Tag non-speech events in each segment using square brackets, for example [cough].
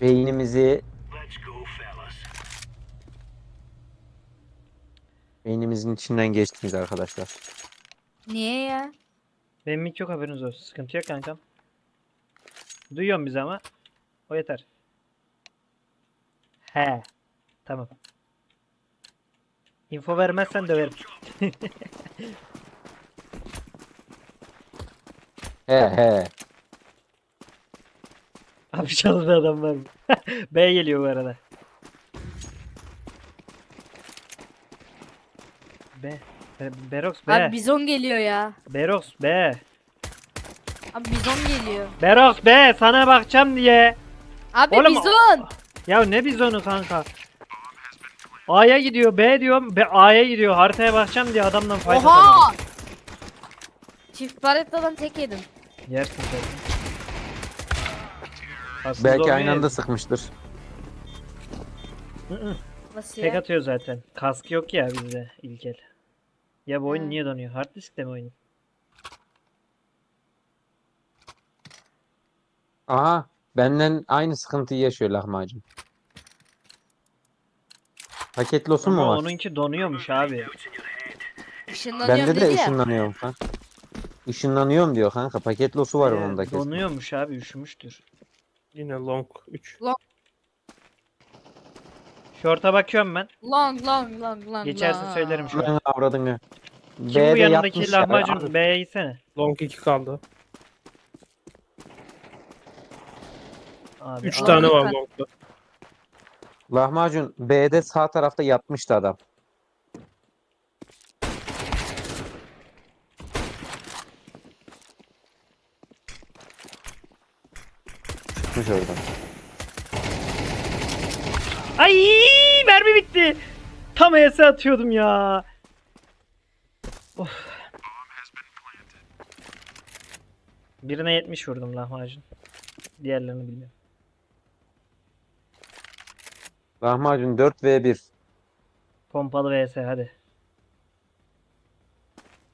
Beynimizi beynimizin içinden geçtiniz arkadaşlar. Niye ya? Benim mic yok haberiniz olsun. Sıkıntı yok kankam. Duyuyorum bizi ama. O yeter. He. Tamam. Info vermezsen döverim. He he. Abi çalıda adam var mı? [laughs] B geliyor bu arada. B. Be Berox B. Abi bizon geliyor ya. Berox B. Abi bizon geliyor. Berox B sana bakacağım diye. Abi Oğlum- bizon. Ya ne bizonu kanka? A'ya gidiyor B diyorum. B A'ya gidiyor. Haritaya bakacağım diye adamdan fayda Oha! Çift barettadan tek yedim. Yersin sen. Aslında Belki aynı anda sıkmıştır. Hı hı. Nasıl Tek ya? atıyor zaten. Kask yok ya bizde ilkel. Ya bu oyun Ha. niye donuyor? Hard diskte mi oyun? Aha. Benden aynı sıkıntıyı yaşıyor lahmacun. Paket losu mu Ama var? onunki donuyormuş abi. Işınlanıyorum Bende de dedi ya. ışınlanıyorum kanka. Işınlanıyorum diyor kanka. Paket losu var Ee, onun da kesin. donuyormuş abi üşümüştür. Yine long 3. Short'a bakıyorum ben. Long long long long Geçerse long. söylerim şu an. Ben avradını. Kim bu B'de yanındaki yatmış ya. lahmacun B'ye gitsene. Long 2 kaldı. Abi, 3 abi. tane var long'da. Lahmacun B'de sağ tarafta yatmıştı adam. Çıkmış oradan. Ay mermi bitti. Tam ES atıyordum ya. Of. Birine 70 vurdum lahmacun. Diğerlerini bilmiyorum. Lahmacun 4 v 1. Pompalı vs hadi.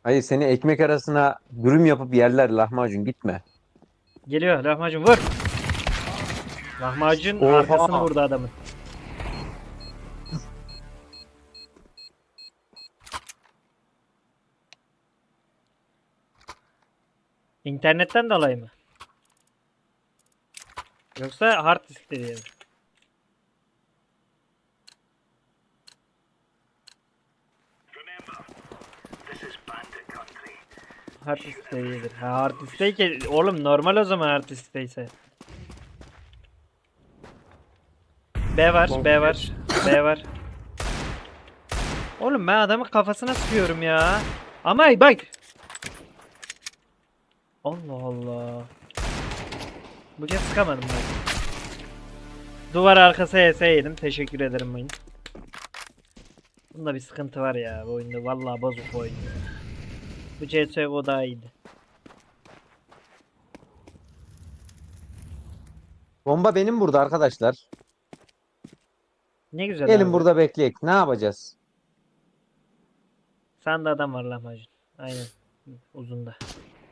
Hayır seni ekmek arasına dürüm yapıp yerler lahmacun gitme. Geliyor lahmacun vur. Lahmacun Oha. arkasını vurdu adamın. İnternetten dolayı mı? Yoksa hard diskte diye mi? Hard diskte iyidir. Ha hard diskteyken oğlum normal o zaman hard diskteyse. B var, B var, B var. Oğlum ben adamın kafasına sıkıyorum ya. Ama bak. Allah Allah. Bu kez sıkamadım ben. Duvar arkası yedim. Teşekkür ederim oyun. Bunda bir sıkıntı var ya bu oyunda. Vallahi bozuk bu oyun. Bu CSGO daha iyiydi. Bomba benim burada arkadaşlar. Ne güzel Gelin abi. burada bekleyek. Ne yapacağız? Sende adam var lahmacun. Aynen. Uzunda.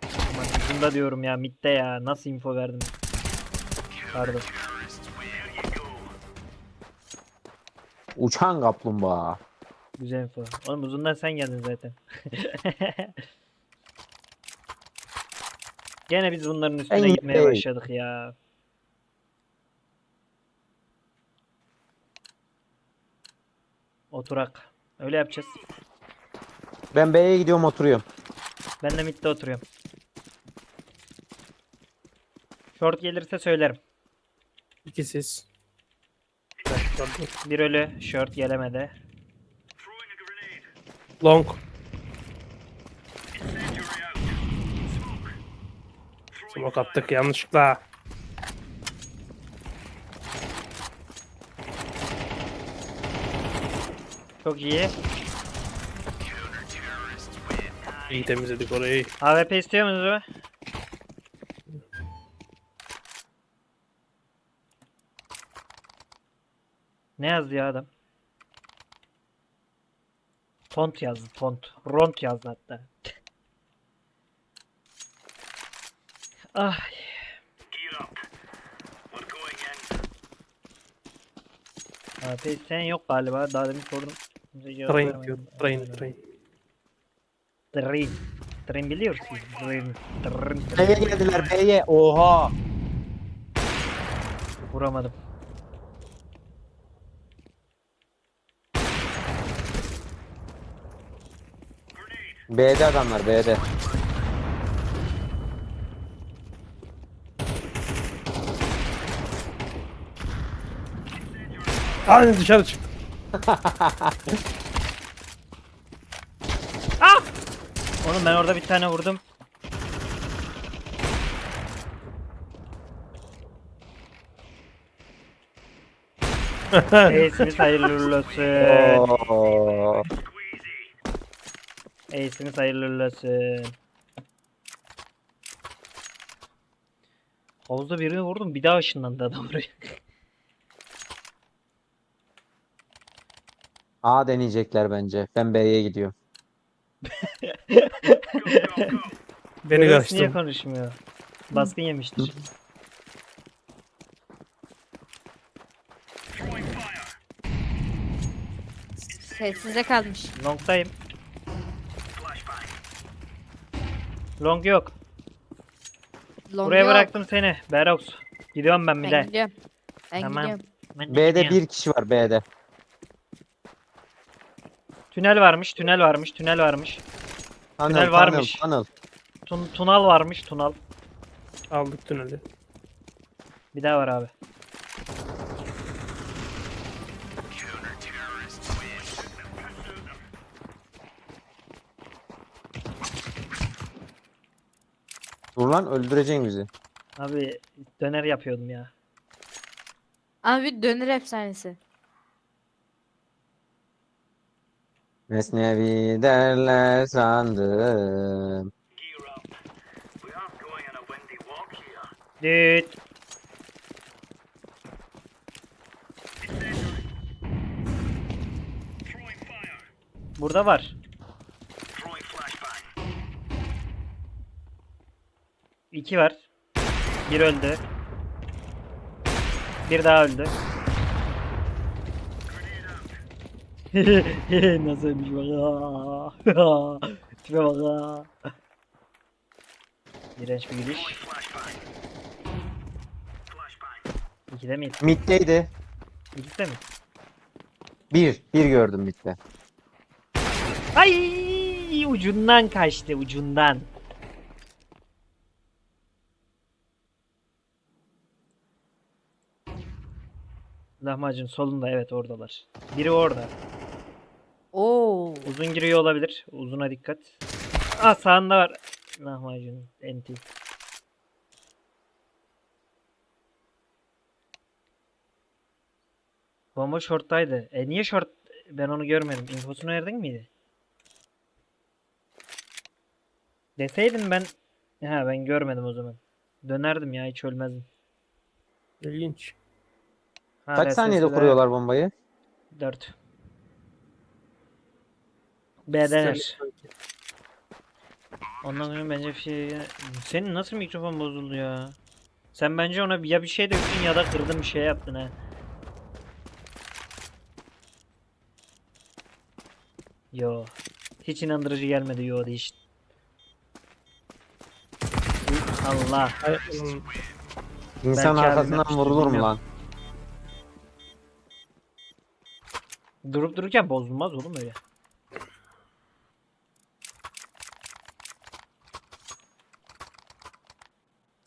Aman uzunda diyorum ya. Midde ya. Nasıl info verdim? Pardon. Uçan kaplumbağa. Güzel info. Oğlum uzundan sen geldin zaten. [laughs] Gene biz bunların üstüne En gitmeye başladık ya. Oturak. Öyle yapacağız. Ben B'ye gidiyorum oturuyorum. Ben de midde oturuyorum. Short gelirse söylerim. İkisiz. Bir ölü. Short gelemedi. Long. Smoke attık yanlışlıkla. Çok iyi. İyi temizledik orayı. AWP istiyor musunuz be? Ne yazdı ya adam? Tont yazdı, tont. Ront yazdı hatta. ah. AP sen yok galiba. Daha demin sordum. Train diyor. Train train. Train. Train biliyorsun. Train. Train. B'ye geldiler B'ye. Oha. Vuramadım. B'de adamlar B'de. Aa dışarı çıktı. [laughs] Oğlum ben orada bir tane vurdum. [laughs] Ace'imiz hayırlı olsun. Oo. Hayırlı olsun. Havuzda birini vurdum bir daha ışınlandı adam buraya. [laughs] A deneyecekler bence. Ben B'ye gidiyorum. [laughs] Beni Niye karıştırdı. konuşmuyor? Baskın yemiştir. Sessize kalmış. Long'dayım. Long yok. Long Buraya yok. bıraktım seni. Berox. Gidiyorum ben bir Ben de. gidiyorum. Ben Tamam. gidiyorum. Ben de B'de gidiyorum. bir kişi var B'de. Tünel varmış, tünel varmış, tünel varmış. Tunnel, Tünel varmış. Tunnel, Tun tunal varmış, tunal. Aldık tüneli. Bir daha var abi. Dur lan öldüreceksin bizi. Abi döner yapıyordum ya. Abi döner efsanesi. Mesnevi derler sandım. Düt. Burada var. İki var. Bir öldü. Bir daha öldü. [laughs] Nasıl ölmüş bak. [laughs] Tipe bak. İğrenç bir gülüş. İkide miydi? Mid'deydi. İkide mi? Bir. Bir gördüm mid'de. Ay ucundan kaçtı ucundan. Lahmacun solunda evet oradalar. Biri orada. Oo. Uzun giriyor olabilir. Uzuna dikkat. Aa sağında var. Lahmacun enti. Bomba short'taydı. E niye short? Ben onu görmedim. İnfosunu verdin miydi? Deseydin ben... Ha ben görmedim o zaman. Dönerdim ya hiç ölmezdim. İlginç. Ha, Kaç saniyede kuruyorlar bombayı? 4. B'dener. Ondan sonra bence bir şey... Senin nasıl mikrofon bozuldu ya? Sen bence ona ya bir şey döktün ya da kırdın bir şey yaptın ha. Yo. Hiç inandırıcı gelmedi yo diş. Allah. İnsan Belki arkasından abim vurulur mu lan? Durup dururken bozulmaz oğlum öyle.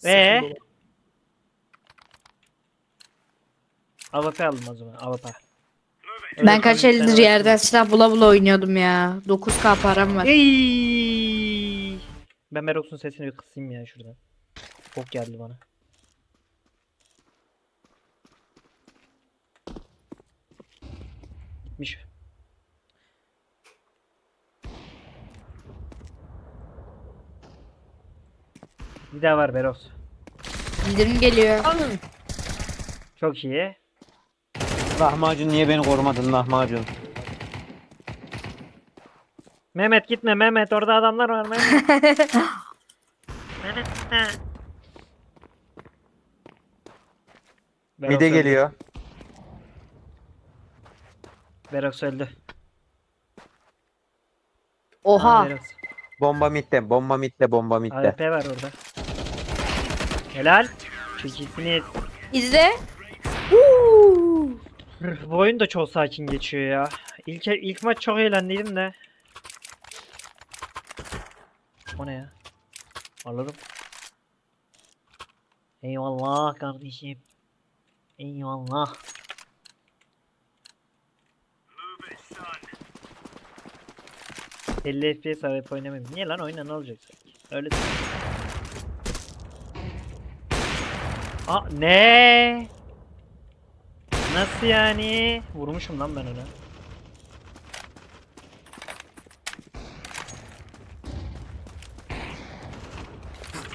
Ee? sıkıldı. AWP aldım o zaman AWP. Ben kaç eldir yerden silah bula bula oynuyordum ya. 9k param var. Ey! Ben Merox'un sesini bir kısayım ya şuradan. Çok geldi bana. Gitmiş. Bir daha var Berox. Bildirim geliyor. Çok iyi. Lahmacun niye beni korumadın lahmacun? Mehmet gitme Mehmet orada adamlar var Mehmet. [laughs] Mehmet. ha. Berox Mid'e öldü. geliyor. Verox öldü. Oha. Verox. Bomba mitte, bomba mitte, bomba mitte. AWP var orada. Helal. Çekilsini İzle. Bu oyun da çok sakin geçiyor ya. İlk ilk maç çok eğlendiydim de. O ne ya? Anladım. Eyvallah kardeşim. Eyvallah. ...50 FPS AWP oynamayayım. Niye lan oyna ne olacak? Öyle de- Aa ne? Nasıl yani? Vurmuşum lan ben ona.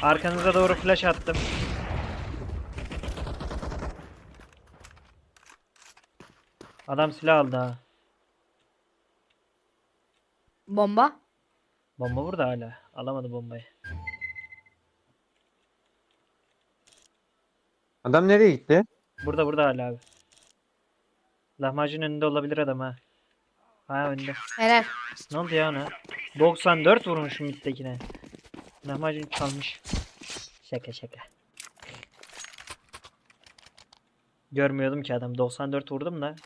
Arkanıza doğru flash attım. Adam silah aldı ha. Bomba. Bomba burada hala. Alamadı bombayı. Adam nereye gitti? Burada burada hala abi. Lahmacun önünde olabilir adam ha. Ha önde. Helal. Ne oldu ya ona? 94 vurmuşum mittekine. Lahmacun çalmış. Şaka şaka. Görmüyordum ki adam. 94 vurdum da.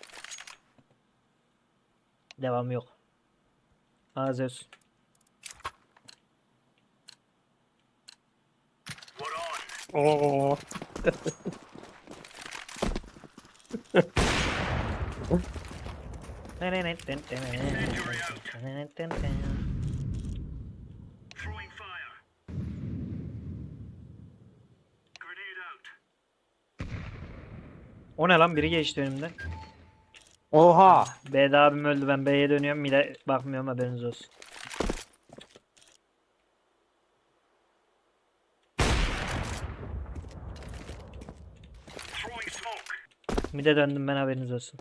Devam yok. Azeus. Oo. [laughs] O ne lan biri geçti önümden. Oha! B'de abim öldü ben B'ye dönüyorum bile bakmıyorum haberiniz olsun. Mide döndüm ben haberiniz olsun.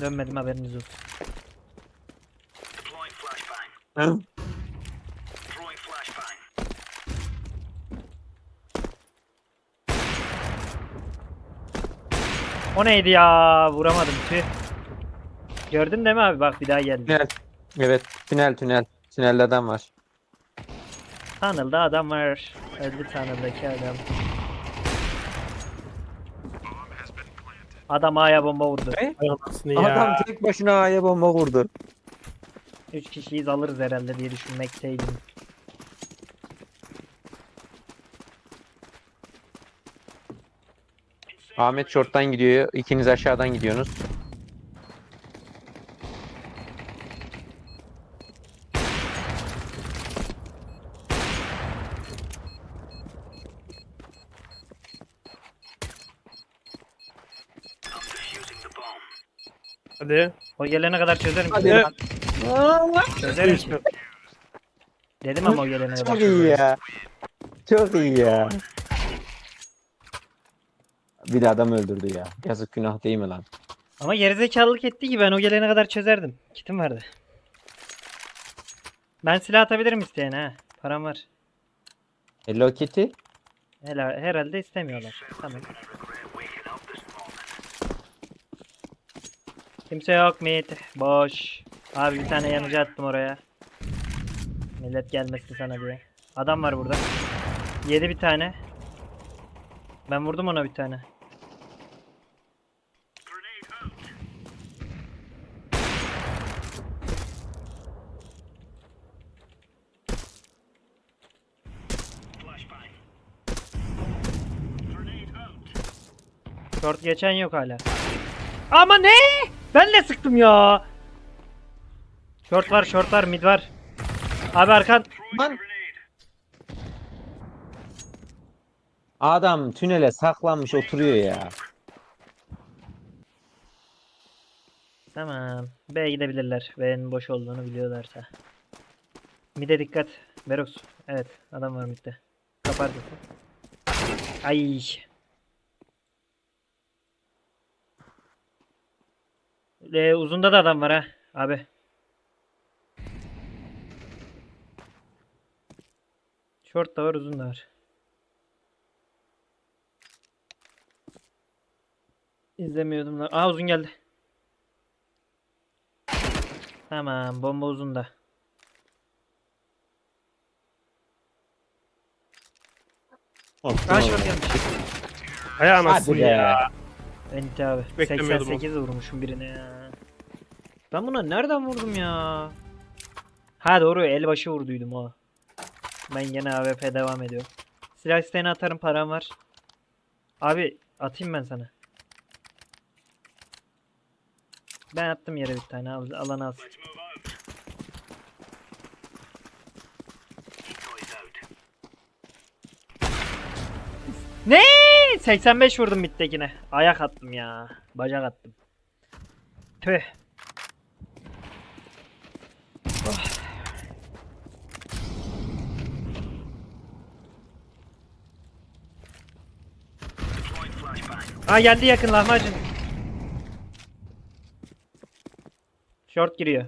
Dönmedim haberiniz olsun. Hı? O neydi ya? Vuramadım tüh. Gördün değil mi abi? Bak bir daha geldi. Tünel. Evet, tünel tünel. Tünelde adam var. Tunnel'da adam var. Öldü tunnel'daki adam. Adam A'ya bomba vurdu. Ne? Anasını ya. Adam tek başına A'ya bomba vurdu. 3 kişiyiz alırız herhalde diye düşünmekteydim. Ahmet short'tan gidiyor. ikiniz aşağıdan gidiyorsunuz. Hadi. O gelene kadar çözerim. Hadi lan. Çözerim. Dedim ama o gelene kadar Çok iyi ya. Çok iyi ya. Bir de adam öldürdü ya. Yazık günah değil mi lan? Ama gerizekalılık etti ki ben o gelene kadar çözerdim. Kitim vardı. Ben silah atabilirim isteyene ha. Param var. Hello Kitty. Hela- herhalde istemiyorlar. Tamam. Kimse yok mid. Boş. Abi bir tane yanıcı attım oraya. Millet gelmesin sana diye. Adam var burada. Yedi bir tane. Ben vurdum ona bir tane. Short geçen yok hala. Ama ne? Ben de sıktım ya. Short var, short var, mid var. Abi arkan. Lan. Adam tünele saklanmış oturuyor ya. Tamam. B'ye gidebilirler. B'nin boş olduğunu biliyorlarsa. Mid'e dikkat. Verox. Evet. Adam var mid'de. Kaparsın. Ay. Ee, uzunda da adam var ha. Abi. Short da var, uzun da var. İzlemiyordum lan. Aa uzun geldi. Tamam bomba uzun da. Aa şort gelmiş. Hay anasını Hadi be. ya. Enti abi. Beklemiyordum 88 vurmuşum birine ya. Ben buna nereden vurdum ya? Ha doğru elbaşı vurduydum o. Ben gene AWP devam ediyorum. Silah isteğini atarım param var. Abi atayım ben sana. Ben attım yere bir tane al, alan alsın. Ne? 85 vurdum bittekine. Ayak attım ya. Bacak attım. Tüh. Aa geldi yakın lahmacun. Short giriyor.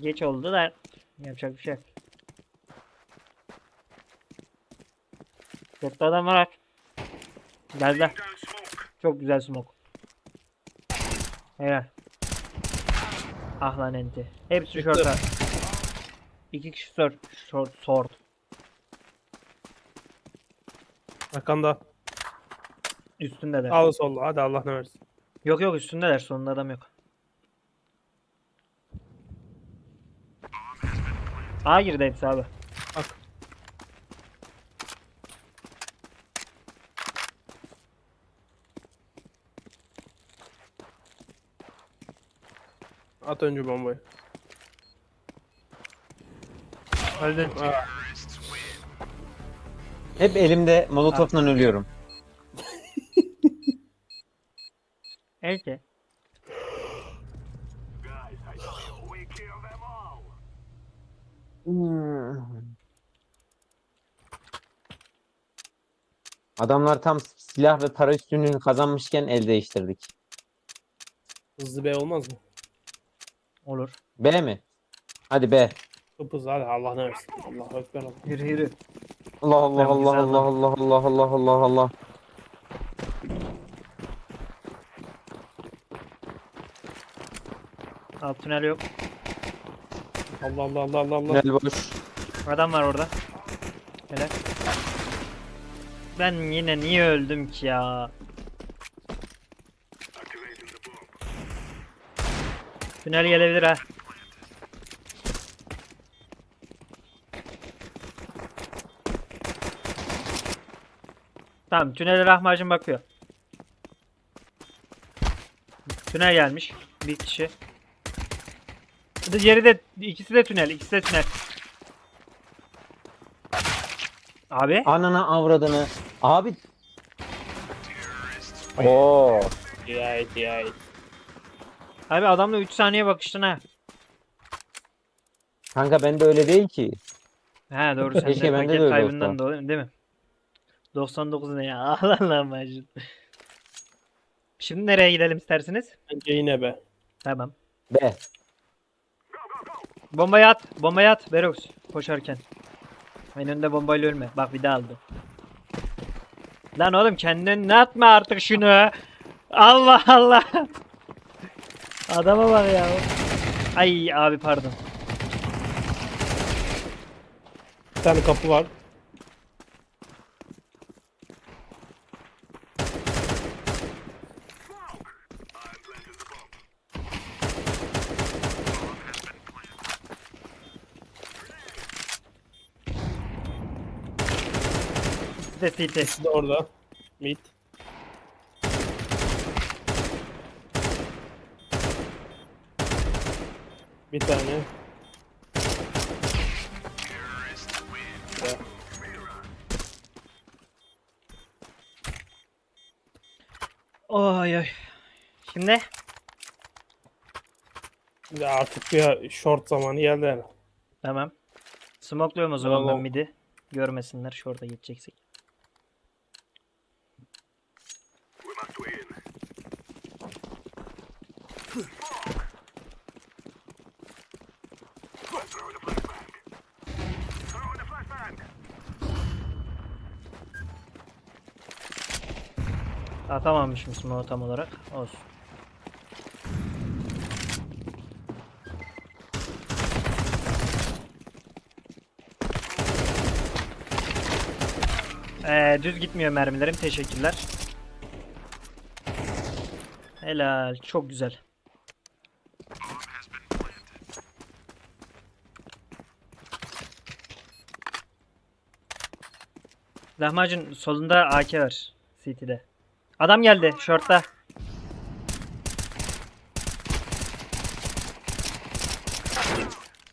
Geç oldu da yapacak bir şey yok. Short'ta adam var. Geldi. Çok güzel smoke. Helal. Ah lan enti. Hepsi short'a. İki kişi short. Short. Short. Arkanda. Üstündeler. Sağlı sollu. Hadi Allah ne versin. Yok yok üstündeler. Sonunda adam yok. A girdi hepsi abi. Bak. At önce bombayı. Öldün. Aa, Hep elimde molotofla ölüyorum. Elde. Adamlar tam silah ve para üstünlüğünü kazanmışken el değiştirdik. hızlı B olmaz mı? Olur. B mi? Hadi B. Hıp hızlı hadi Allah ne versin. Allah ekber Allah. Yürü yürü. Allah Allah Allah Allah Allah Allah Allah Allah Allah. Alt tünel yok. Allah Allah Allah Allah Allah. Tünel boş. Adam var orada. Hele. Ben yine niye öldüm ki ya? Tünel gelebilir ha. Tamam tünele lahmacun bakıyor. Tünel gelmiş. Bir kişi. Diğeri de ikisi de tünel, ikisi de tünel. Abi Anana avradını. Abi. Oo. Yay yay. Abi adamla 3 saniye bakıştın ha. Kanka bende öyle değil ki. He doğru sen Keşke de bende paket öyle kaybından olsa. dolayı değil mi? 99 ne ya? [laughs] Allah Allah macun. Şimdi nereye gidelim isterseniz? Bence yine be. Tamam. B. Bombayı at. Bombayı at. Berox. Koşarken. En önünde bombayla ölme. Bak bir daha aldı. Lan oğlum kendin ne atma artık şunu. Allah Allah. [laughs] Adama bak ya. Ay abi pardon. Bir tane kapı var. Size CT. İkisi de orada. Mid. Bir tane. Oy oy. Şimdi ya artık bir short zamanı geldi yani. tamam. Smokluyorum o zaman ben midi. Görmesinler şurada gideceksek. Atamamışım smoke tam olarak. Olsun. Ee, düz gitmiyor mermilerim. Teşekkürler. Helal. Çok güzel. Lahmacun solunda AK var. CT'de. Adam geldi. Short'ta.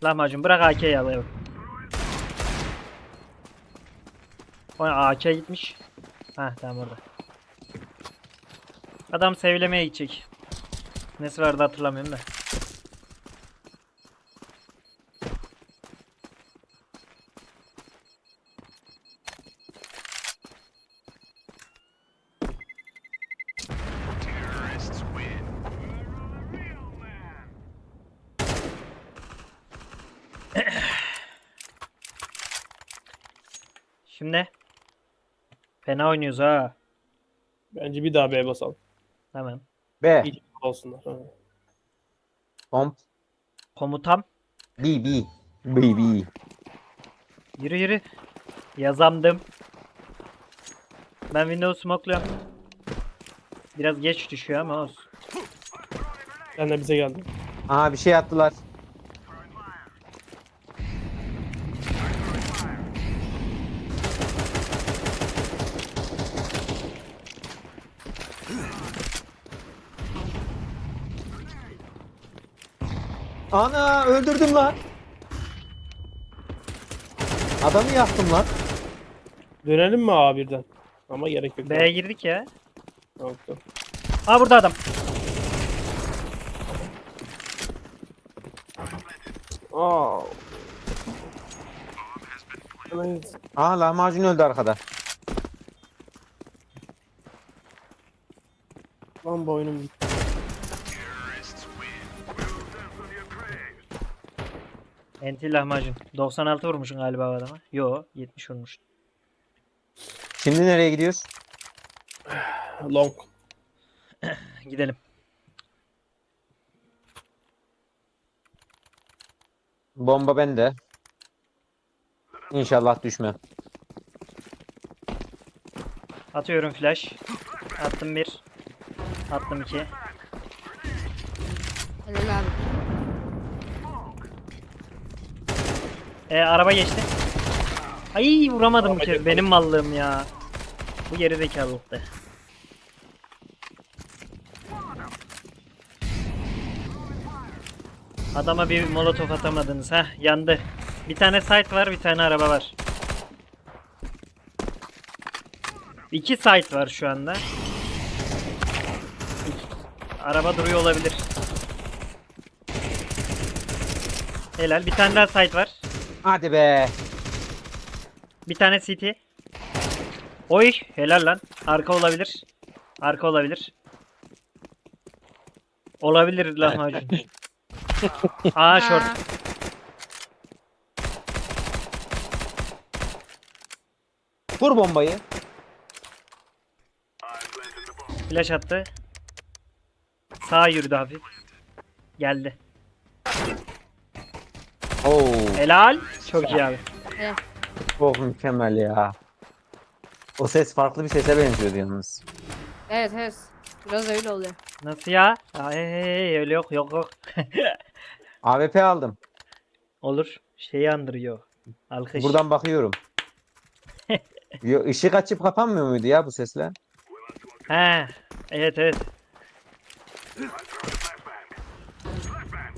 Lahmacun bırak AK'yi alayım. O AK gitmiş. Ha tamam orada. Adam sevilemeye gidecek. Nesi vardı hatırlamıyorum da. Şimdi. Fena oynuyoruz ha. Bence bir daha B basalım. Tamam. B. İyi olsunlar. Ha. Pomp. Komutam. B. B. B. B. Yürü yürü. Yazamdım. Ben Windows smoke'luyorum. Biraz geç düşüyor ama olsun. Sen de bize geldin. Aha bir şey attılar. Öldürdüm lan. Adamı yaktım lan. Dönelim mi A birden? Ama gerek yok. B'ye girdik ya. Tamam, tamam. Aa burada adam. Aa. Hemen Aa lahmacun öldü arkada. lan bu oyunum gitti. Enti lahmacun. 96 vurmuşsun galiba adama. Yo 70 vurmuş. Şimdi nereye gidiyoruz? Long. [clears throat] Gidelim. Bomba bende. İnşallah düşmem. Atıyorum flash. Attım bir. Attım iki. E araba geçti. Ay vuramadım Araba ki. geçti. Benim mallığım ya. Bu geri zekalılıktı. Adama bir molotof atamadınız ha yandı. Bir tane site var bir tane araba var. İki site var şu anda. Araba duruyor olabilir. Helal bir tane daha site var. Hadi be. Bir tane CT. Oy helal lan. Arka olabilir. Arka olabilir. Olabilir lahmacun. [laughs] Aa short. Aa, Vur bombayı. Flash attı. Sağa yürüdü hafif. Geldi. Helal. Çok iyi abi. çok mükemmel ya. O ses farklı bir sese benziyordu yalnız. Evet evet. Biraz öyle oluyor. Nasıl ya? Hey, hey, hey, öyle yok yok yok. [laughs] AWP aldım. Olur. Şeyi andırıyor. Alkış. Buradan bakıyorum. [laughs] Yo, ışık açıp kapanmıyor muydu ya bu sesle? He. Evet evet.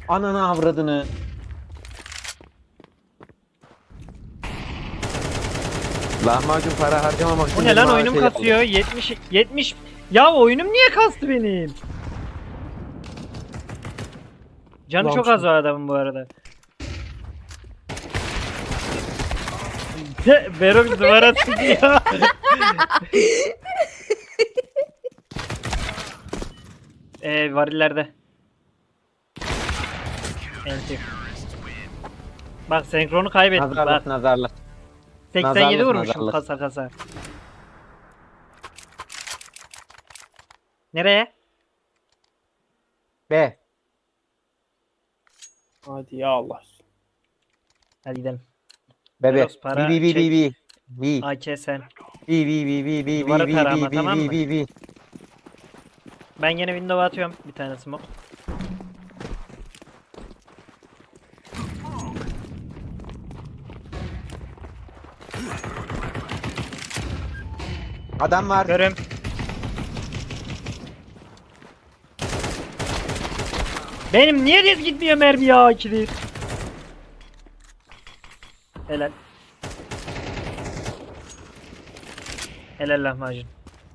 Ananı avradını. Lahmacun para harcamamak için Bu ne lan oyunum yapalım. kasıyor. 70 70. Ya oyunum niye kastı benim? Canı çok az o adamın bu arada. De, Bero bir duvara sıkıyor. Eee [laughs] varillerde. Enti. Bak senkronu kaybettim Nazarlık bak. Nazarlık. 87 nazarlık, vurmuşum nazarlık. kasa kasa. Nereye? B. Hadi ya Allah. Hadi gidelim. B B. Eros, para, B B B çek. B B. AK sen. B B B B B Duvara B tara ama, B tamam B mı? B B. Ben yine window atıyorum bir tane smoke. Adam var. Görüm. Benim niye düz gitmiyor mermi ya ikili? Helal. Helal lahmacun.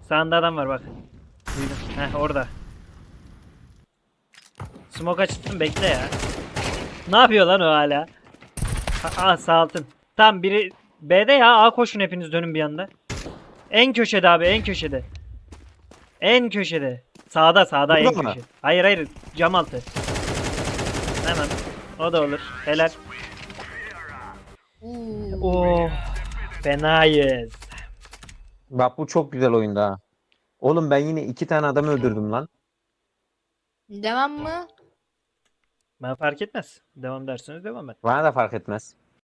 Sağında adam var bak. Duydum. Heh orada. Smoke açılsın bekle ya. Ne yapıyor lan o hala? Ha, aa sağ altın. Tam biri B'de ya A koşun hepiniz dönün bir anda. En köşede abi en köşede. En köşede. Sağda sağda en Burada mı? köşede. Hayır hayır cam altı. Hemen. O da olur. Helal. Oh. Fenayız. Bak bu çok güzel oyunda ha. Oğlum ben yine iki tane adam öldürdüm lan. Devam mı? Ben fark etmez. Devam derseniz devam et. Bana da fark etmez.